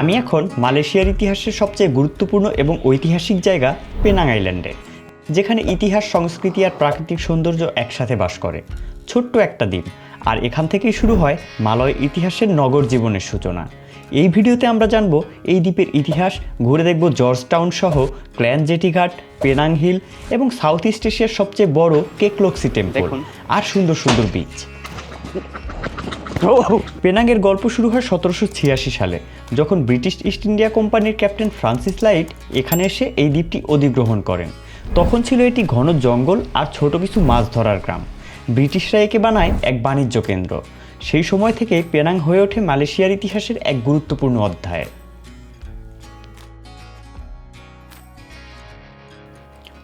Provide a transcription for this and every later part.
আমি এখন মালয়েশিয়ার ইতিহাসের সবচেয়ে গুরুত্বপূর্ণ এবং ঐতিহাসিক জায়গা পেনাং আইল্যান্ডে যেখানে ইতিহাস সংস্কৃতি আর প্রাকৃতিক সৌন্দর্য একসাথে বাস করে। ছোট্ট একটা দ্বীপ। আর এখান থেকেই শুরু হয় মালয় ইতিহাসের নগর জীবনের সূচনা। এই ভিডিওতে আমরা জানব এই দ্বীপের ইতিহাস ঘুরে দেখব জর্জ টাউন সহ ক্ল্যান জেটিঘাট পেনাং হিল এবং সাউথ ইস্ট এশিয়ার সবচেয়ে বড় কেকলক্সি টেম্পল। আর সুন্দর সুন্দর বিচ পেনাংয়ের গল্প শুরু হয় সতেরোশো ছিয়াশি সালে, যখন ব্রিটিশ ইস্ট ইন্ডিয়া কোম্পানির ক্যাপ্টেন ফ্রান্সিস লাইট এখানে এসে এই দ্বীপটি অধিগ্রহণ করেন। তখন ছিল এটি ঘন জঙ্গল আর ছোট কিছু মাছ ধরার গ্রাম। ব্রিটিশরা একে বানায় এক বাণিজ্য কেন্দ্র। সেই সময় থেকে পেনাং হয়ে ওঠে মালয়েশিয়ার ইতিহাসের এক গুরুত্বপূর্ণ অধ্যায়।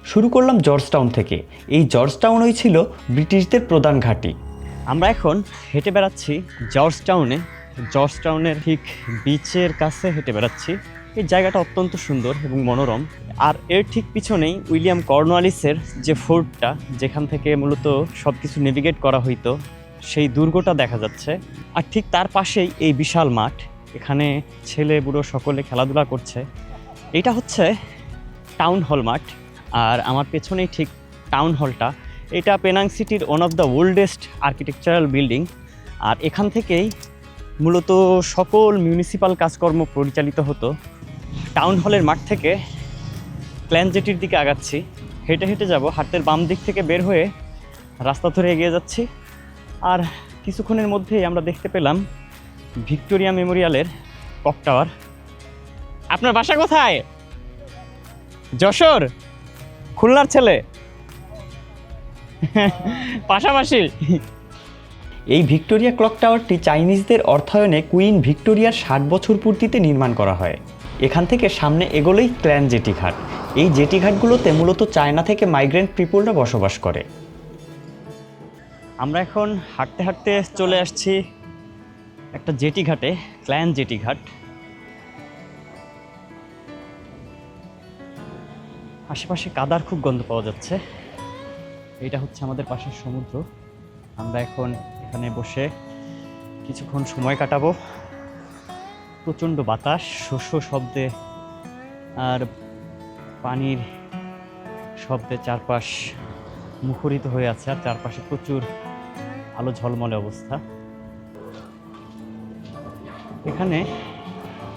শুরু করলাম জর্জটাউন থেকে। এই জর্জটাউনই ছিল ব্রিটিশদের প্রধান ঘাঁটি। আমরা এখন হেঁটে বেড়াচ্ছি জর্জ টাউনে জর্জ টাউনের ঠিক বিচের কাছে হেঁটে বেড়াচ্ছি। এই জায়গাটা অত্যন্ত সুন্দর এবং মনোরম। আর এর ঠিক পিছনেই উইলিয়াম কর্নওয়ালিসের যে ফোর্টটা, যেখান থেকে মূলত সব কিছু নেভিগেট করা হইতো, সেই দুর্গটা দেখা যাচ্ছে। আর ঠিক তার পাশেই এই বিশাল মাঠ। এখানে ছেলে, বুড়ো সকলে খেলাধুলা করছে। এটা হচ্ছে টাউন হল মাঠ। আর আমার পেছনেই ঠিক টাউন হলটা। এটা পেনাং সিটির one of the oldest architectural building আর এখান থেকেই মূলত সকল মিউনিসিপাল কাজকর্ম পরিচালিত হতো। টাউন হলের মাঠ থেকে প্ল্যান জেটির দিকে আগাচ্ছি। হেঁটে হেঁটে যাব হাতের বাম দিক থেকে বের হয়ে রাস্তা ধরে এগিয়ে যাচ্ছি। আর কিছুক্ষণের মধ্যেই আমরা দেখতে পেলাম ভিক্টোরিয়া মেমোরিয়ালের কক টাওয়ার আপনার বাসা কোথায়? যশোর, খুলনার ছেলে। পাশাপাশি এই ভিক্টোরিয়া ক্লক টাওয়ারটি চাইনিজদের অর্থায়নে কুইন ভিক্টোরিয়ার ষাট বছর পূর্তিতে নির্মাণ করা হয়। এখান থেকে সামনে এগোলেই ক্ল্যান জেটিঘাট এই জেটিঘাটগুলোতে মূলত চায়না থেকে মাইগ্রেন্ট পিপুলরা বসবাস করে। আমরা এখন হাঁটতে হাঁটতে চলে আসছি একটা জেটি ঘাটে, ক্ল্যান জেটি ঘাট। আশেপাশে কাদার খুব গন্ধ পাওয়া যাচ্ছে। এটা হচ্ছে আমাদের পাশের সমুদ্র। আমরা এখন এখানে বসে কিছুক্ষণ সময় কাটাবো। প্রচণ্ড বাতাস, শস্য শব্দে আর পানির শব্দে চারপাশ মুখরিত হয়ে আছে আর চারপাশে প্রচুর আলো ঝলমলে অবস্থা। এখানে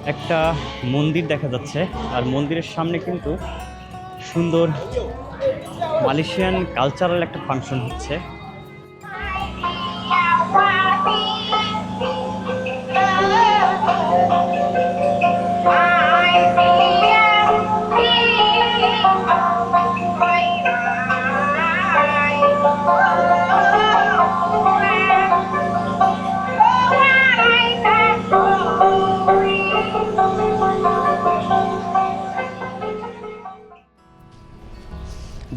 একটা মন্দির দেখা যাচ্ছে। আর মন্দিরের সামনে কিন্তু সুন্দর মালয়েশিয়ান কালচারাল একটা ফাংশন হচ্ছে।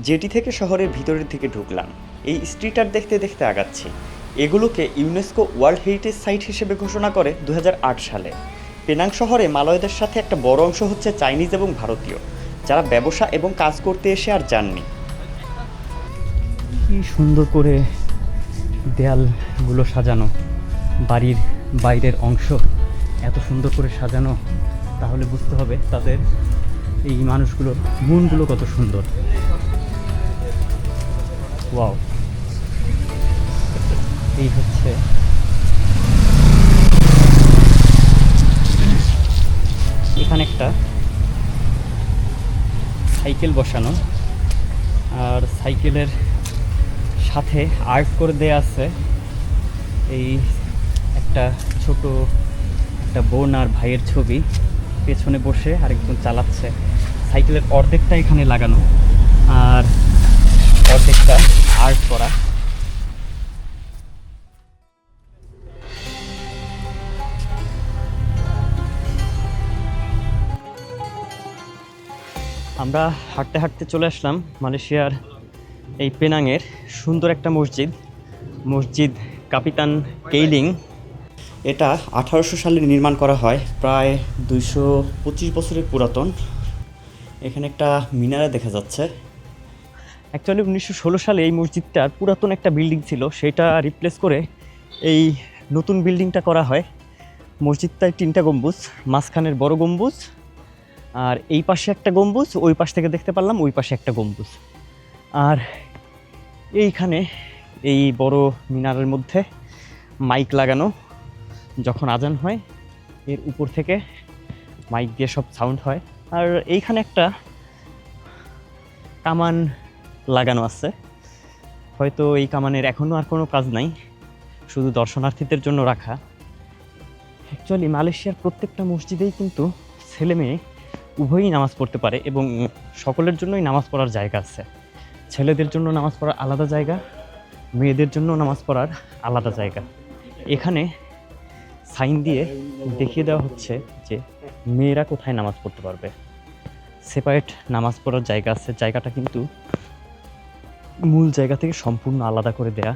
জেটি থেকে শহরের ভিতরের দিকে ঢুকলাম। এই স্ট্রিট আর্ট দেখতে দেখতে আগাচ্ছি। এগুলোকে ইউনেস্কো ওয়ার্ল্ড হেরিটেজ সাইট হিসেবে ঘোষণা করে দু হাজার আট সালে। পেনাং শহরে মালয়দের সাথে একটা বড় অংশ হচ্ছে চাইনিজ এবং ভারতীয়, যারা ব্যবসা এবং কাজ করতে এসে আর যাননি। কি সুন্দর করে দেয়ালগুলো সাজানো, বাড়ির বাইরের অংশ এত সুন্দর করে সাজানো, তাহলে বুঝতে হবে তাদের এই মানুষগুলোর মনগুলো কত সুন্দর। ওয়াও এই হচ্ছে এখানে একটা সাইকেল বসানো। আর সাইকেলের সাথে আর্ট করে দেয়া আছে এই একটা ছোট একটা বোন আর ভাইয়ের ছবি। পেছনে বসে আরেকজন চালাচ্ছে। সাইকেলের অর্ধেকটা এখানে লাগানো। আর অর্ধেকটা আর্ট করা। আমরা হাঁটতে হাঁটতে চলে আসলাম মালয়েশিয়ার এই পেনাংয়ের সুন্দর একটা মসজিদ মসজিদ কাপিতান কেইলিং। এটা আঠারোশো সালে নির্মাণ করা হয়, প্রায় দুইশো পঁচিশ বছরের পুরাতন। এখানে একটা মিনারে দেখা যাচ্ছে। অ্যাকচুয়ালি উনিশশো ষোলো সালে এই মসজিদটার পুরাতন একটা বিল্ডিং ছিল, সেটা রিপ্লেস করে এই নতুন বিল্ডিংটা করা হয়। মসজিদটায় তিনটা গম্বুজ, মাঝখানের বড় গম্বুজ আর এই পাশে একটা গম্বুজ, ওই পাশ থেকে দেখতে পারলাম ওই পাশে একটা গম্বুজ। আর এইখানে এই বড় মিনারের মধ্যে মাইক লাগানো যখন আজান হয়, এর উপর থেকে মাইক দিয়ে সব সাউন্ড হয়। আর এইখানে একটা কামান লাগানো আছে। হয়তো এই কামানের এখনও আর কোনো কাজ নাই, শুধু দর্শনার্থীদের জন্য রাখা। অ্যাকচুয়ালি মালয়েশিয়ার প্রত্যেকটা মসজিদেই কিন্তু ছেলে মেয়ে উভয়ই নামাজ পড়তে পারে এবং সকলের জন্যই নামাজ পড়ার জায়গা আছে। ছেলেদের জন্য নামাজ পড়ার আলাদা জায়গা, মেয়েদের জন্য নামাজ পড়ার আলাদা জায়গা। এখানে সাইন দিয়ে দেখিয়ে দেওয়া হচ্ছে যে মেয়েরা কোথায় নামাজ পড়তে পারবে। সেপারেট নামাজ পড়ার জায়গা আছে, জায়গাটা কিন্তু মূল জায়গা থেকে সম্পূর্ণ আলাদা করে দেয়া।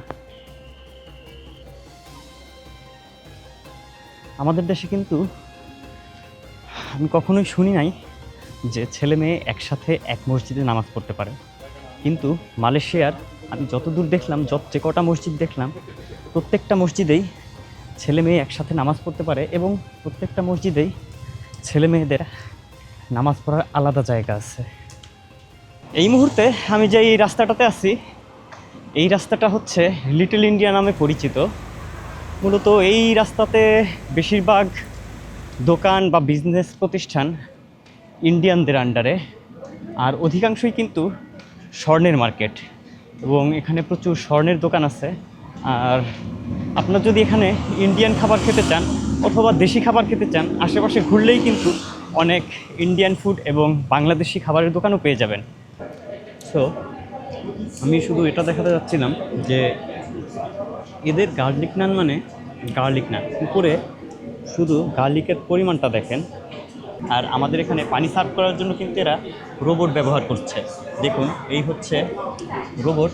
আমাদের দেশে কিন্তু আমি কখনোই শুনি নাই যে ছেলে মেয়ে একসাথে এক মসজিদে নামাজ পড়তে পারে। কিন্তু মালয়েশিয়ার আমি যতদূর দেখলাম, যত যে কটা মসজিদ দেখলাম, প্রত্যেকটা মসজিদেই ছেলে মেয়ে একসাথে নামাজ পড়তে পারে এবং প্রত্যেকটা মসজিদেই ছেলে মেয়েদের নামাজ পড়ার আলাদা জায়গা আছে। এই মুহূর্তে আমি যে এই রাস্তাটাতে আছি, এই রাস্তাটা হচ্ছে লিটল ইন্ডিয়া নামে পরিচিত। মূলত এই রাস্তাতে বেশিরভাগ দোকান বা বিজনেস প্রতিষ্ঠান ইন্ডিয়ানদের আন্ডারে, আর অধিকাংশই কিন্তু স্বর্ণের মার্কেট এবং এখানে প্রচুর স্বর্ণের দোকান আছে। আর আপনার যদি এখানে ইন্ডিয়ান খাবার খেতে চান অথবা দেশি খাবার খেতে চান, আশেপাশে ঘুরলেই কিন্তু অনেক ইন্ডিয়ান ফুড এবং বাংলাদেশি খাবারের দোকানও পেয়ে যাবেন। সো আমি শুধু এটা দেখাতে যাচ্ছিলাম যে এদের গার্লিক নান মানে গার্লিক নান। উপরে শুধু গার্লিকের পরিমাণটা দেখেন। আর আমাদের এখানে পানি সার্ভ করার জন্য কিন্তু এরা রোবট ব্যবহার করছে। দেখুন, এই হচ্ছে রোবট।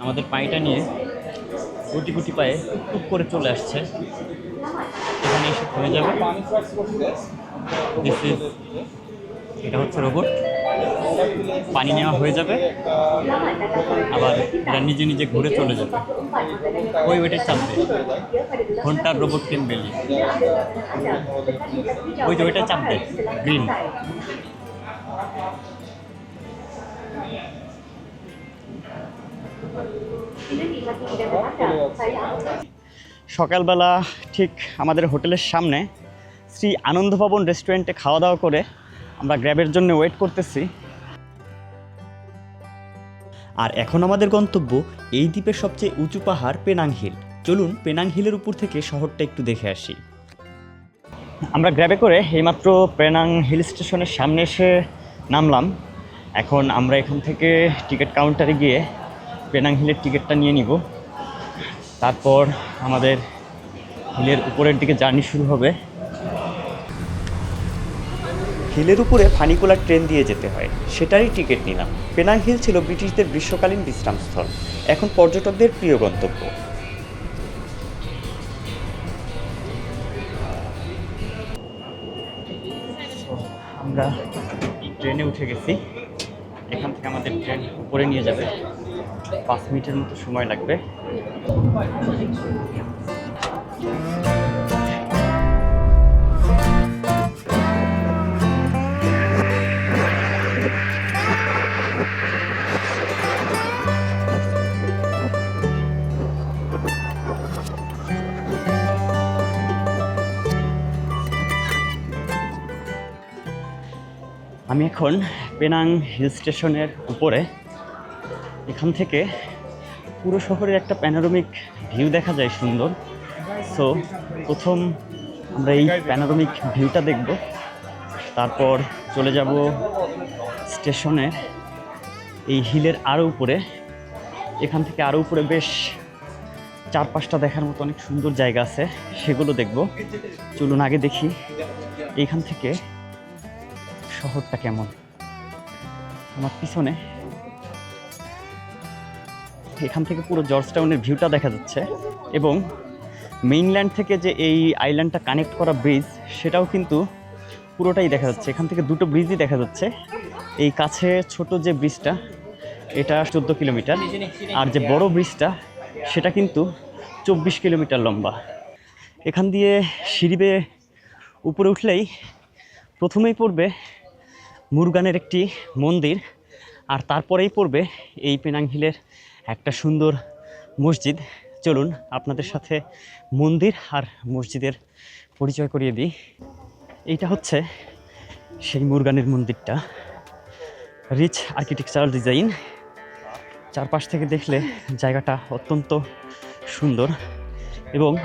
আমাদের পানিটা নিয়ে গুটি গুটি পায়ে টুক করে চলে আসছে। এখানে এসে থেমে যাবে। This is- এটা হচ্ছে রোবট। পানি নেওয়া হয়ে যাবে। আবার এটা নিজে নিজে ঘুরে চলে যাবে। ওই ওইটাই চাপবে। ঘণ্টার রোবট টেন বেলি ওই যে ওইটা চাপবে। গ্রিন সকালবেলা ঠিক আমাদের হোটেলের সামনে শ্রী আনন্দভবন রেস্টুরেন্টে খাওয়া দাওয়া করে আমরা গ্র্যাবের জন্য ওয়েট করতেছি। আর এখন আমাদের গন্তব্য এই দ্বীপের সবচেয়ে উঁচু পাহাড় পেনাং হিল। চলুন পেনাং হিলের উপর থেকে শহরটা একটু দেখে আসি। আমরা গ্র্যাবে করে এইমাত্র পেনাং হিল স্টেশনের সামনে এসে নামলাম। এখন আমরা এখান থেকে টিকিট কাউন্টারে গিয়ে পেনাং হিলের টিকিটটা নিয়ে নিব। তারপর আমাদের হিলের উপরের দিকে জার্নি শুরু হবে। হিলের উপরে ফানিকুলার ট্রেন দিয়ে যেতে হয়। সেটারই টিকিট নিলাম। পেনাং হিল ছিল ব্রিটিশদের গ্রীষ্মকালীন বিশ্রামস্থল। এখন পর্যটকদের প্রিয় গন্তব্য। আমরা ট্রেনে উঠে গেছি। এখান থেকে আমাদের ট্রেন উপরে নিয়ে যাবে। পাঁচ মিনিটের মতো সময় লাগবে। আমি এখন পেনাং হিল স্টেশনের উপরে। এখান থেকে পুরো শহরের একটা প্যানোরামিক ভিউ দেখা যায় সুন্দর। সো প্রথম আমরা এই প্যানোরামিক ভিউটা দেখব। তারপর চলে যাব স্টেশনে এই হিলের আরও উপরে। এখান থেকে আরও উপরে বেশ চার পাঁচটা দেখার মতো অনেক সুন্দর জায়গা আছে, সেগুলো দেখব। চলুন আগে দেখি। এইখান থেকে শহরটা কেমন? আমার পিছনে এখান থেকে পুরো জর্জ টাউনের ভিউটা দেখা যাচ্ছে এবং মেইনল্যান্ড থেকে যে এই আইল্যান্ডটা কানেক্ট করা ব্রিজ সেটাও কিন্তু পুরোটাই দেখা যাচ্ছে। এখান থেকে দুটো ব্রিজই দেখা যাচ্ছে। এই কাছে ছোট যে ব্রিজটা এটা চোদ্দ কিলোমিটার আর যে বড় ব্রিজটা সেটা কিন্তু চব্বিশ কিলোমিটার লম্বা। এখান দিয়ে সিঁড়ি উপরে উঠলেই প্রথমেই পড়বে মুরগানের একটি মন্দির আর তারপরেই পড়বে এই পেনাং হিলের একটা সুন্দর মসজিদ। চলুন আপনাদের সাথে মন্দির আর মসজিদের পরিচয় করিয়ে দিই। এইটা হচ্ছে সেই মুরগানের মন্দিরটা। রিচ আর্কিটেকচারাল ডিজাইন চারপাশ থেকে দেখলে জায়গাটা অত্যন্ত সুন্দর এবং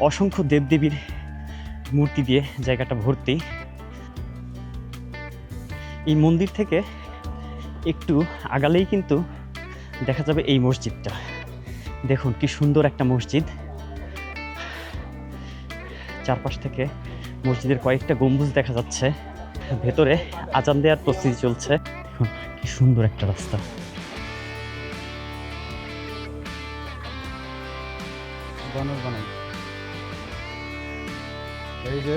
অসংখ্য দেবদেবীর মূর্তি দিয়ে জায়গাটা ভর্তি। এই মন্দির থেকে একটু আগালেই কিন্তু দেখা যাবে এই মসজিদটা। দেখুন কি সুন্দর একটা মসজিদ। চারপাশ থেকে মসজিদের কয়েকটা গম্বুজ দেখা যাচ্ছে। ভেতরে আজান দেওয়ার প্রস্তুতি চলছে। কি সুন্দর একটা রাস্তা। বানর বানাই। এই যে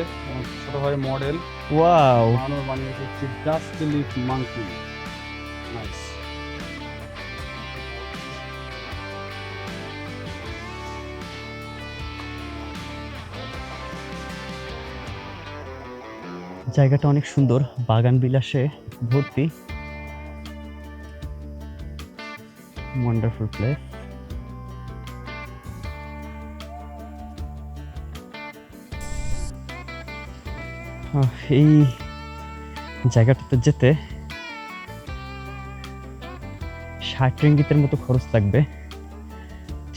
ছোট ভাই মডেল ওয়াও বানর বানিয়েছে হচ্ছে ডাস্ট লিফ মাংকি নাইস জায়গাটা অনেক সুন্দর বাগান বিলাসে ভর্তি। ওয়ান্ডারফুল প্লেস এই জায়গাটাতে যেতে ষাট রিঙ্গিতের মতো খরচ লাগবে,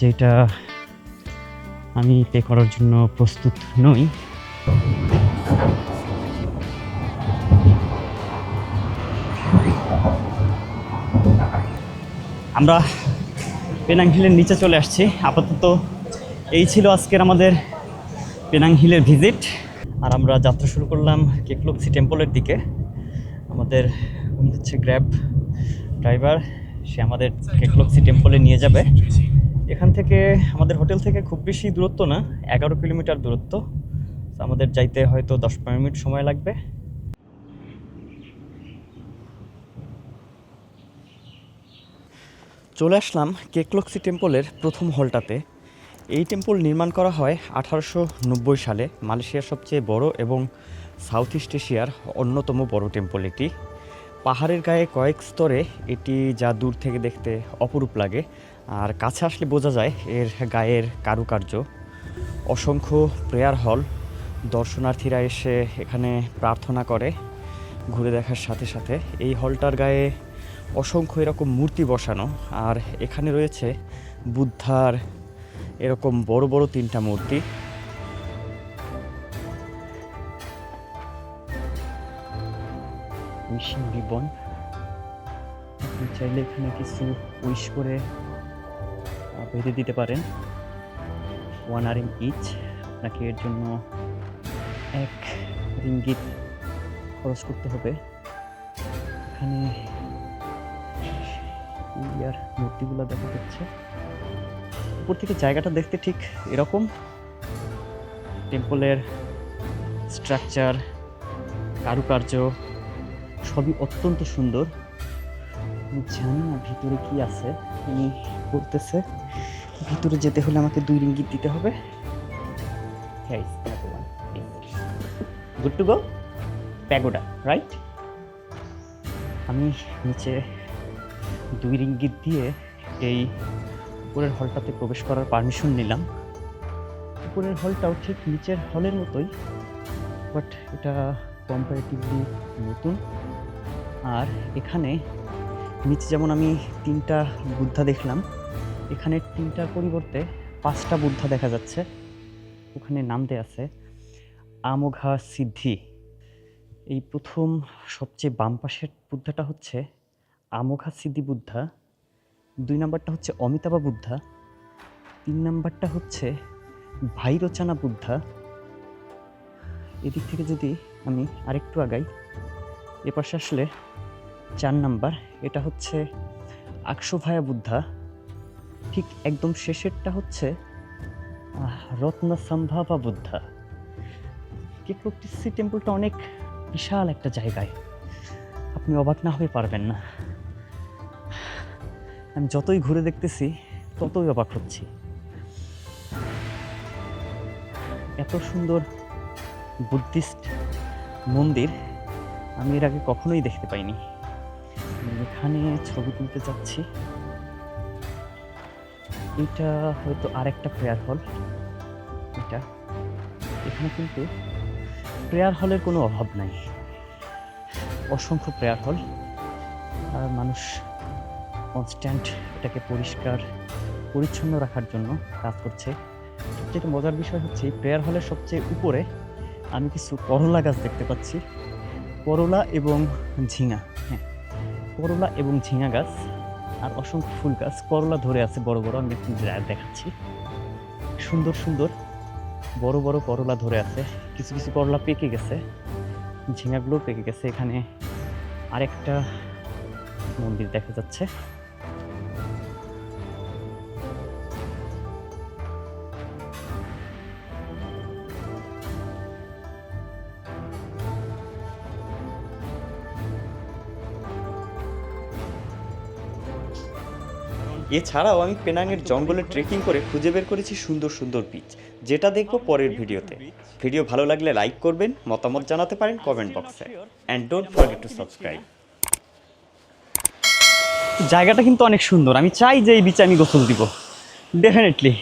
যেটা আমি পে করার জন্য প্রস্তুত নই। আমরা পেনাং হিলের নিচে চলে আসছি। আপাতত এই ছিল আজকের আমাদের পেনাং হিলের ভিজিট আর আমরা যাত্রা শুরু করলাম কেকলক্সি টেম্পলের দিকে। আমাদের উনি হচ্ছে গ্র্যাব ড্রাইভার সে আমাদের কেকলক্সি টেম্পলে নিয়ে যাবে। এখান থেকে আমাদের হোটেল থেকে খুব বেশি দূরত্ব না, এগারো কিলোমিটার দূরত্ব। আমাদের যাইতে হয়তো দশ পনেরো মিনিট সময় লাগবে। চলে আসলাম কেকলক্সি টেম্পলের প্রথম হলটাতে এই টেম্পল নির্মাণ করা হয় আঠারোশো নব্বই সালে, মালয়েশিয়ার সবচেয়ে বড় এবং সাউথ ইস্ট এশিয়ার অন্যতম বড় টেম্পল এটি। পাহাড়ের গায়ে কয়েক স্তরে এটি যা দূর থেকে দেখতে অপরূপ লাগে, আর কাছে আসলে বোঝা যায় এর গায়ের কারুকার্য। অসংখ্য প্রেয়ার হল দর্শনার্থীরা এসে এখানে প্রার্থনা করে, ঘুরে দেখার সাথে সাথে। এই হলটার গায়ে অসংখ্য এরকম মূর্তি বসানো, আর এখানে রয়েছে বুদ্ধার এরকম বড় বড় তিনটা মূর্তি। Wishing ribbon. আপনি চাইলে এখানে কিছু উইশ করে বেঁধে দিতে পারেন। ওয়ান আর ইন ইচ আপনাকে এর জন্য এক রিঙ্গিত খরচ করতে হবে। এখানে ইয়ার মূর্তিগুলো দেখা যাচ্ছে। উপর থেকে জায়গাটা দেখতে ঠিক এরকম। টেম্পলের স্ট্রাকচার কারুকার্য, সবই অত্যন্ত সুন্দর। জানি না ভিতরে কি আছে, উনি করতেছে ভিতরে যেতে হলে আমাকে দুই রিঙ্গিত দিতে হবে। Good to go pagoda right আমি নিচে দুই রিঙ্গিত দিয়ে এই উপরের হলটাতে প্রবেশ করার পারমিশন নিলাম। উপরের হলটাও ঠিক নিচের হলের মতোই বাট এটা কম্পারেটিভলি নতুন। আর এখানে নিচে যেমন আমি তিনটা বুদ্ধা দেখলাম, এখানে তিনটার পরিবর্তে পাঁচটা বুদ্ধা দেখা যাচ্ছে। ওখানে নাম দেয়া আছে, আমোঘা সিদ্ধি। এই প্রথম সবচেয়ে বাম পাশের বুদ্ধাটা হচ্ছে আমোঘা সিদ্ধি বুদ্ধা। দুই নাম্বারটা হচ্ছে অমিতাভা বুদ্ধা তিন নাম্বারটা হচ্ছে ভাইরোচানা বুদ্ধা। এদিক থেকে যদি আমি আরেকটু আগাই এপাশে আসলে চার নাম্বার এটা হচ্ছে আকশোভায়া বুদ্ধা। ঠিক একদম শেষেরটা হচ্ছে আহ, রত্নসম্ভাবা বুদ্ধা। কেকলক্টিসি টেম্পলটা অনেক বিশাল একটা জায়গায়। আপনি অবাক না হয়ে পারবেন না। আমি যতই ঘুরে দেখতেছি, ততই অবাক হচ্ছি। এত সুন্দর বুদ্ধিস্ট মন্দির আমি এর আগে কখনোই দেখতে পাইনি। এখানে ছবি তুলতে যাচ্ছি। এটা হয়তো আরেকটা প্রেয়ার হল এটা। এখানে কিন্তু প্রেয়ার হলের কোনো অভাব নাই। অসংখ্য প্রেয়ার হল আর মানুষ কনস্ট্যান্ট এটাকে পরিষ্কার, পরিচ্ছন্ন রাখার জন্য কাজ করছে। সবচেয়ে মজার বিষয় হচ্ছে প্রেয়ার হলের সবচেয়ে উপরে আমি কিছু করলা গাছ দেখতে পাচ্ছি। করলা এবং ঝিঙা হ্যাঁ। করলা এবং ঝিঙা গাছ আর অসংখ্য ফুল গাছ। করলা ধরে আছে বড় বড়, আমি দেখাচ্ছি। সুন্দর সুন্দর বড় বড় করলা ধরে আছে। কিছু কিছু করলা পেকে গেছে। ঝিঙাগুলো পেকে গেছে। এখানে আরেকটা মন্দির দেখা যাচ্ছে। এছাড়াও আমি পেনাংয়ের জঙ্গলে ট্রেকিং করে খুঁজে বের করেছি সুন্দর সুন্দর বিচ যেটা দেখব পরের ভিডিওতে। ভিডিও ভালো লাগলে লাইক করবেন, মতামত জানাতে পারেন কমেন্ট বক্সে and don't forget to subscribe জায়গাটা কিন্তু অনেক সুন্দর। আমি চাই যে এই বিচে আমি গোসল দিব। ডেফিনেটলি